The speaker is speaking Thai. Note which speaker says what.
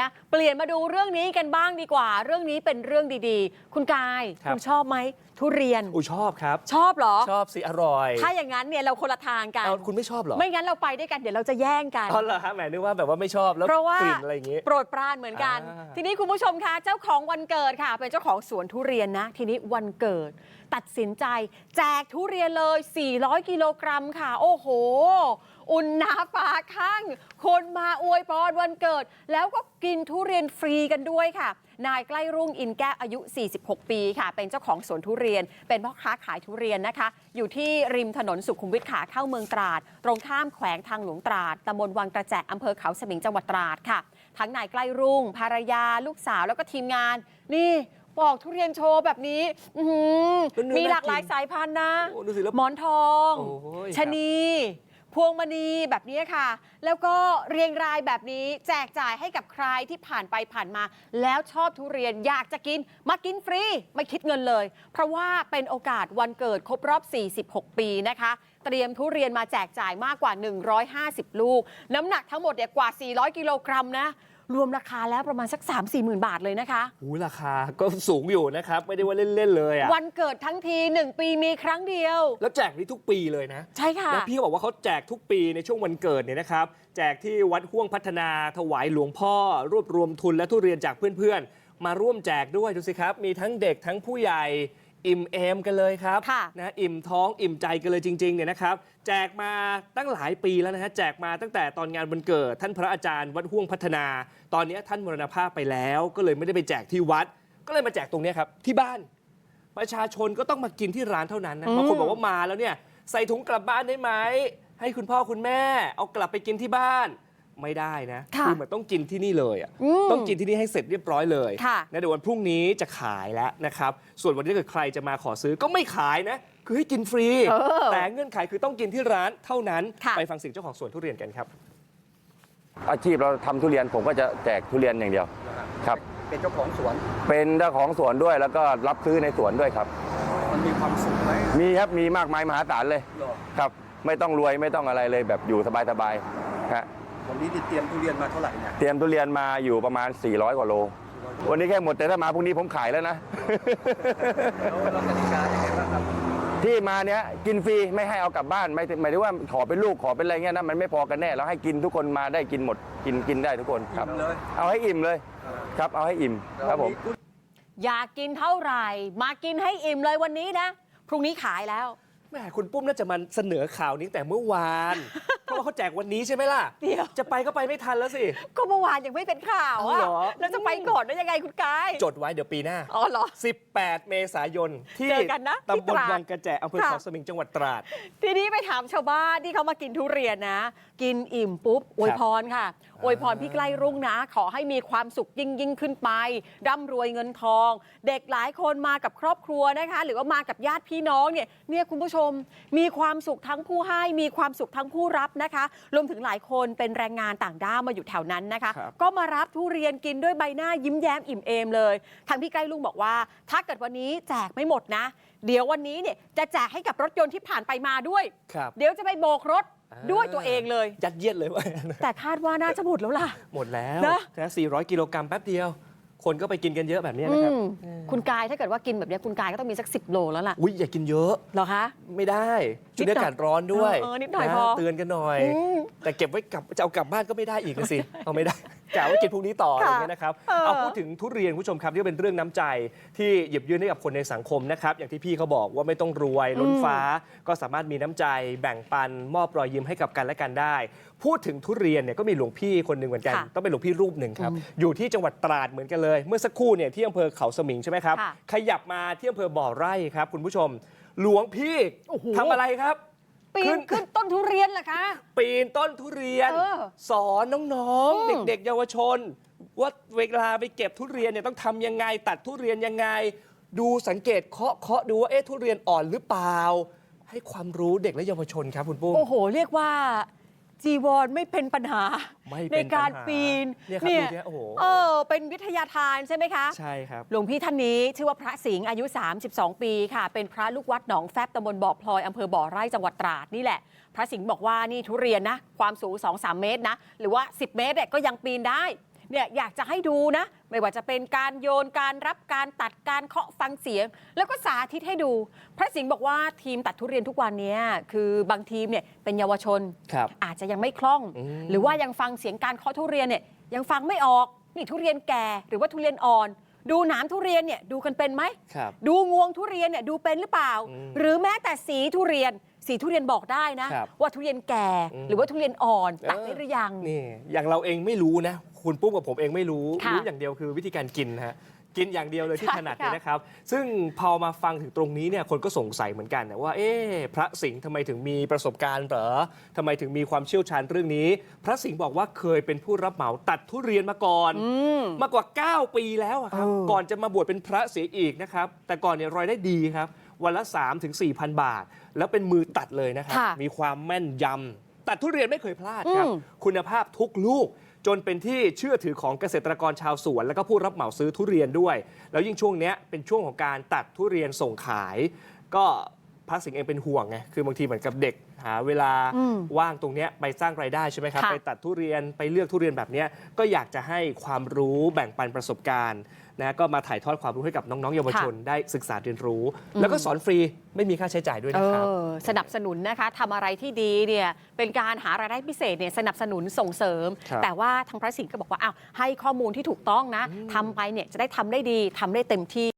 Speaker 1: นะ เปลี่ยนมาดูเรื่องนี้กันบ้างดีกว่า เรื่องนี้เป็นเรื่องดีๆ คุณกาย
Speaker 2: ครับ
Speaker 1: ณชอบไหมทุเรียน
Speaker 2: อูชอบครับ
Speaker 1: ชอบเหรอ
Speaker 2: ชอบสิอร่อย
Speaker 1: ถ้าอย่างนั้นเนี่ยเราคนละทางกัน
Speaker 2: เอาคุณไม่ชอบเหรอ
Speaker 1: ไม่งั้นเราไปด้วยกันเดี๋ยวเราจะแย่งกัน
Speaker 2: อ๋อเหรอฮะแหมนึกว่าแบบว่าไม่ชอบแล้ว
Speaker 1: เพราะว่าก
Speaker 2: ลิ่นอะไรอย่างงี้
Speaker 1: โปรดปรานเหมือนกัน
Speaker 2: อ่า
Speaker 1: ทีนี้คุณผู้ชมคะ เจ้าของวันเกิดค่ะ เป็นเจ้าของสวนทุเรียนนะ ทีนี้วันเกิด ตัดสินใจ แจกทุเรียนเลย 400 กิโลกรัมค่ะ โอ้โห อุ่นหนาฝาข้าง คนมาอวยพรวันเกิด แล้วก็กินทุเรียนฟรีกันด้วยค่ะ นายใกล้รุ่งอินแก้วอายุ 46 ปีค่ะ เป็นเจ้าของสวนทุเรียน เป็นพ่อค้าขายทุเรียนนะคะ อยู่ที่ริมถนนสุขุมวิทขาเข้าเมืองตราด ตรงข้ามแขวงทางหลวงตราดตำบลวังกระแจอำเภอเขาสมิงจังหวัดตราดค่ะ ทั้งนายใกล้รุ่งภรรยาลูกสาวแล้วก็ทีมงาน นี่ปอกทุเรียนโชว์แบบนี้ อื้อหือ
Speaker 2: แล้วเนื้อ
Speaker 1: มีหลากหลาย
Speaker 2: น่ากิน
Speaker 1: สายพันธุ์นะ
Speaker 2: โอ้ดูสิแล้ว
Speaker 1: หมอนทอง
Speaker 2: โอ้ย
Speaker 1: ชะนี พวงมณีแบบนี้ค่ะ แล้วก็เรียงรายแบบนี้แจกจ่ายให้กับใครที่ผ่านไปผ่านมา แล้วชอบทุเรียนอยากจะกิน มากินฟรี ไม่คิดเงินเลย เพราะว่าเป็นโอกาสวันเกิดครบรอบ 46 ปีนะคะ เตรียมทุเรียนมาแจกจ่ายมากกว่า 150 ลูก น้ำหนักทั้งหมดเนี่ยกว่า 400 กิโลกรัมนะ รวมราคาแล้วประมาณสัก 3-4หมื่นบาทเลยนะคะ
Speaker 2: หูราคาก็สูงอยู่นะครับ ไม่ได้ว่าเล่น ๆ เลยอะ
Speaker 1: วันเกิดทั้งที 1 ปีมีครั้งเดียว
Speaker 2: แล้วแจกนี่ทุกปีเลยนะ
Speaker 1: ใช่ค่ะ
Speaker 2: แล้วพี่เขาบอกว่าเขาแจกทุกปีในช่วงวันเกิดเนี่ยนะครับ แจกที่วัดห่วงพัฒนาถวายหลวงพ่อ รวบรวมทุนและทุเรียนจากเพื่อนๆ มาร่วมแจกด้วยดูสิครับ มีทั้งเด็กทั้งผู้ใหญ่ อิ่มเอมกันเลยครับ
Speaker 1: ค่ะ
Speaker 2: นะอิ่มท้องอิ่มใจกันเลยจริงๆเนี่ยนะครับ แจกมาตั้งหลายปีแล้วนะฮะแจกมาตั้งแต่ตอนงานวันเกิด ท่านพระอาจารย์วัดห่วงพัฒนา ตอนนี้ท่านมรณภาพไปแล้ว ก็เลยไม่ได้ไปแจกที่วัด ก็เลยมาแจกตรงเนี้ยครับที่บ้าน ประชาชนก็ต้องมากินที่ร้านเท่านั้นนะ
Speaker 1: อืม
Speaker 2: บางคนบอกว่ามาแล้วเนี่ยใส่ถุงกลับบ้านได้ไหมให้คุณพ่อคุณแม่ เอากลับไปกินที่บ้าน ไม่ได้นะ
Speaker 1: ค่ะ
Speaker 2: อมันต้องกินที่นี่เลยอะ
Speaker 1: อืม
Speaker 2: ต้องกินที่นี่ให้เสร็จเรียบร้อยเลย
Speaker 1: ค่ะ
Speaker 2: นะเดี๋ยววันพรุ่งนี้จะขายแล้วนะครับ ส่วนวันนี้ถ้าเกิดใครจะมาขอซื้อก็ไม่ขายนะ คือให้กินฟรี
Speaker 1: เออ
Speaker 2: แต่เงื่อนไขคือต้องกินที่ร้านเท่านั้น
Speaker 1: ค่ะ
Speaker 2: ไปฟังเสียงเจ้าของสวนทุเรียนกันครับ
Speaker 3: อาชีพเราทำทุเรียนผมก็จะแจกทุเรียนอย่างเดียวครับ
Speaker 4: เป็นเจ้าของสวน
Speaker 3: เป็นเจ้าของสวนด้วยแล้วก็รับซื้อในสวนด้วยครับ
Speaker 4: มันมีความสุขไหม
Speaker 3: มีครับมีมากมายมหาศาลเลย
Speaker 4: หรอ
Speaker 3: ครับ ไม่ต้องรวยไม่ต้องอะไรเลยแบบอยู่สบายๆฮะ
Speaker 4: วันนี้ที่เตรียมทุเรียนมาเท่าไหร่เนี่ย
Speaker 3: เตรียมทุเรียนมาอยู่ประมาณ 400 กว่าโล วันนี้แค่หมดแต่ถ้ามาพรุ่งนี้ผมขายแล้วนะ
Speaker 4: แล้วเรากติกายังไงบ้างครับ
Speaker 3: ที่มาเนี้ยกินฟรีไม่ให้เอากลับบ้านไม่หมายถึงว่าขอเป็นลูกขอเป็นอะไรเงี้ยนะมันไม่พอกันแน่เราให้กินทุกคนมาได้กินหมดกินกินได้ทุกคนครับ
Speaker 4: อิ่มเลย
Speaker 3: เอาให้อิ่มเลยครับ เอาให้อิ่มครับผม
Speaker 1: อยากกินเท่าไหร่ มากินให้อิ่มเลยวันนี้นะ พรุ่งนี้ขายแล้ว
Speaker 2: แหมคุณปุ้มน่าจะมันเสนอข่าวนี้ตั้งแต่เมื่อวาน เพราะว่าเขาแจกวันนี้ใช่ไหมล่ะ
Speaker 1: เดี๋ยว
Speaker 2: จะไปก็ไปไม่ทันแล้วสิ
Speaker 1: ก็เมื่อวานยังไม่เป็นข่าว
Speaker 2: เอา
Speaker 1: อะ
Speaker 2: เหรอ
Speaker 1: แล้วจะไปก่อนได้ยังไงคุณกาย
Speaker 2: จดไว้เดี๋ยวปีหน้า
Speaker 1: อ๋อเหรอ
Speaker 2: 18 เมษายน ที่
Speaker 1: เจอกันนะที่
Speaker 2: ตำบล
Speaker 1: ตราด
Speaker 2: วังกระแจอำเภอ
Speaker 1: ค่ะ
Speaker 2: เขาสมิงจังหวัดตราด
Speaker 1: ทีนี้ไปถามชาวบ้านที่เขามากินทุเรียนนะ กินอิ่มปุ๊บอวยพรค่ะอวยพรพี่ใกล้รุ่งนะ ขอให้มีความสุขยิ่งยิ่งขึ้นไปร่ำรวยเงินทอง เด็กหลายคนมากับครอบครัวนะคะ หรือว่ามากับญาติพี่น้องเนี่ยเนี่ยคุณผู้ชม มีความสุขทั้งผู้ให้มีความสุขทั้งผู้รับนะคะ รวมถึงหลายคนเป็นแรงงานต่างด้าวมาอยู่แถวนั้นนะคะ
Speaker 2: ครับ
Speaker 1: ก็มารับทุเรียนกินด้วยใบหน้ายิ้มแย้มอิ่มเอมเลย ทางพี่ใกล้ลุงบอกว่า ถ้าเกิดวันนี้แจกไม่หมดนะ เดี๋ยววันนี้เนี่ยจะแจกให้กับรถยนต์ที่ผ่านไปมาด้วย
Speaker 2: ครับ
Speaker 1: เดี๋ยวจะไปโบกรถด้วยตัวเองเลย
Speaker 2: ยัดเยียดเลยว่า
Speaker 1: แต่คาดว่าน่าจะหมดแล้วล่ะ
Speaker 2: หมดแล้ว
Speaker 1: นะ
Speaker 2: นะ400 กิโลกรัมแป๊บเดียว คนก็ไปกินกันเยอะแบบนี้
Speaker 1: อื
Speaker 2: นะครับ
Speaker 1: มคุณกายถ้าเกิดว่ากินแบบเนี้ยคุณกายก็ต้องมีสัก10โลแล้วล่ะ
Speaker 2: อุ้ยอย่ากินเยอะ
Speaker 1: เหรอคะ
Speaker 2: ไม่ได้ช่วงนี้อากาศร้อนด้วย
Speaker 1: เออนิดหน่อยะพอ
Speaker 2: เตือนกันหน่อย
Speaker 1: อืม
Speaker 2: แต่เก็บไว้กลับจะเอากลับบ้านก็ไม่ได้อีกนะสิเอาไม่ได้ กะว่ากินพรุ่งนี้ต่ออะไร
Speaker 1: ค่ะ
Speaker 2: อย่างเงี้ยนะครับ
Speaker 1: เออ
Speaker 2: เอาพูดถึงทุเรียนคุณผู้ชมครับที่เป็นเรื่องน้ำใจที่หยิบยื่นให้กับคนในสังคมนะครับอย่างที่พี่เขาบอกว่าไม่ต้องรวยล้นฟ้า ก็สามารถมีน้ำใจ แบ่งปันมอบรอยยิ้มให้กับกันและกันได้ พูดถึงทุเรียนเนี่ยก็มีหลวงพี่คนหนึ่งเหมือนกัน
Speaker 1: ค่ะ
Speaker 2: ต้องเป็นหลวงพี่รูปหนึ่งครับอยู่ที่จังหวัดตราดเหมือนกันเลย เมื่อสักครู่เนี่ยที่อำเภอเขาสมิงใช่ไหมครับ
Speaker 1: ค่ะ
Speaker 2: ขยับมาที่อำเภอบ่อไร่ครับคุณผู้ชม หลวงพี่
Speaker 1: โอ้โห
Speaker 2: ทำอะไรครับ
Speaker 1: ปี
Speaker 2: ขึ้
Speaker 1: น
Speaker 2: น
Speaker 1: ขึ้นต้นทุเรียนเหรอคะ
Speaker 2: ปีนต้นทุเรียน
Speaker 1: เออ
Speaker 2: สอนน้อง
Speaker 1: อืม
Speaker 2: ๆ เด็ก ๆ เยาวชน ว่าเวลาไปเก็บทุเรียนเนี่ยต้องทำยังไง ตัดทุเรียนยังไง ดูสังเกตเคาะเคาะดูว่าเอ๊ะทุเรียนอ่อนหรือเปล่า ให้ความรู้เด็กและเยาวชนครับคุณปุ้ม
Speaker 1: โอ้โห เรียกว่า จีวรไม่เป็นปัญหา
Speaker 2: ไม่
Speaker 1: ใน
Speaker 2: เป็น
Speaker 1: การ
Speaker 2: ปัญหา
Speaker 1: ปีน
Speaker 2: เนี่ยครับดูเนี่ยโอ้โห
Speaker 1: เออเป็นวิทยาทานใช่ไหมคะ
Speaker 2: ใช่ครับ
Speaker 1: หลวงพี่ท่านนี้ชื่อว่าพระสิงห์อายุ 32 ปีค่ะ เป็นพระลูกวัดหนองแฟบตำบลบ่อพลอยอำเภอบ่อไร่จังหวัดตราดนี่แหละ พระสิงห์บอกว่านี่ทุเรียนนะ ความสูง 2-3 เมตรนะ หรือว่า 10 เมตรเนี่ยก็ยังปีนได้ เนี่ยอยากจะให้ดูนะ ไม่ว่าจะเป็นการโยนการรับการตัดการเคาะฟังเสียง แล้วก็สาธิตให้ดู พระสิงห์บอกว่าทีมตัดทุเรียนทุกวันเนี้ยคือบางทีมเนี่ยเป็นเยาวชน
Speaker 2: ครับ
Speaker 1: อาจจะยังไม่คล่อง
Speaker 2: อืม
Speaker 1: หรือว่ายังฟังเสียงการเคาะทุเรียนเนี่ยยังฟังไม่ออกนี่ทุเรียนแก่หรือว่าทุเรียนอ่อน ดูหนามทุเรียนเนี่ยดูกันเป็นไหม
Speaker 2: ครับ
Speaker 1: ดูงวงทุเรียนเนี่ยดูเป็นหรือเปล่า
Speaker 2: อืม
Speaker 1: หรือแม้แต่สีทุเรียน สีทุเรียนบอกได้นะ
Speaker 2: ครับ
Speaker 1: ว่าทุเรียนแก่
Speaker 2: อืม
Speaker 1: หรือว่าทุเรียนอ่อน ตัด
Speaker 2: เออ
Speaker 1: ได้หรือยัง
Speaker 2: นี่อย่างเราเองไม่รู้นะ คุณปุ้มกับผมเองไม่รู้
Speaker 1: ค่ะ
Speaker 2: รู้อย่างเดียวคือวิธีการกินนะฮะกินอย่างเดียวเลยที่
Speaker 1: ใช่
Speaker 2: ถนัด
Speaker 1: ค่ะ
Speaker 2: เลยนะครับ ซึ่งพอมาฟังถึงตรงนี้เนี่ยคนก็สงสัยเหมือนกันนะว่าเอ๊ะพระสิงห์ทำไมถึงมีประสบการณ์เหรอทำไมถึงมีความเชี่ยวชาญเรื่องนี้ พระสิงห์บอกว่าเคยเป็นผู้รับเหมาตัดทุเรียนมาก่อน
Speaker 1: อืม
Speaker 2: มากกว่า 9 ปีแล้วอะครับ
Speaker 1: เออ
Speaker 2: ก่อนจะมาบวชเป็นพระเสียอีกนะครับ แต่ก่อนเนี่ยรายได้ดีครับ วันละ3ถึง4,000 บาท แล้วเป็นมือตัดเลยนะครับ
Speaker 1: ค่ะ
Speaker 2: มีความแม่นยำตัดทุเรียนไม่เคยพลาดครับ
Speaker 1: อืม
Speaker 2: คุณภาพทุกลูก จนเป็นที่เชื่อถือของเกษตรกรชาวสวน และก็ผู้รับเหมาซื้อทุเรียนด้วย แล้วยิ่งช่วงเนี้ยเป็นช่วงของการตัดทุเรียนส่งขาย ก็ พระสิงห์เองเป็นห่วงไงคือบางทีเหมือนกับเด็กหาเวลา
Speaker 1: อืม
Speaker 2: ว่างตรงเนี้ยไปสร้างรายได้ใช่ไหมครับ
Speaker 1: ค่ะ
Speaker 2: ไปตัดทุเรียนไปเลือกทุเรียนแบบเนี้ยก็อยากจะให้ความรู้แบ่งปันประสบการณ์นะก็มาถ่ายทอดความรู้ให้กับน้องๆเยาวชนได้ศึกษาเรียนรู้ แล้วก็สอนฟรีไม่มีค่าใช้จ่ายด้วย
Speaker 1: เอ
Speaker 2: นะครับ
Speaker 1: อสนับสนุนนะคะทำอะไรที่ดีเนี่ยเป็นการหารายได้พิเศษเนี่ยสนับสนุนส่งเสริม
Speaker 2: ครับ
Speaker 1: แต่ว่าทางพระสิงห์ก็บอกว่าอ้าวให้ข้อมูลที่ถูกต้องนะทำไปเนี่ยจะได้ทำได้ดีทำได้เต็มที่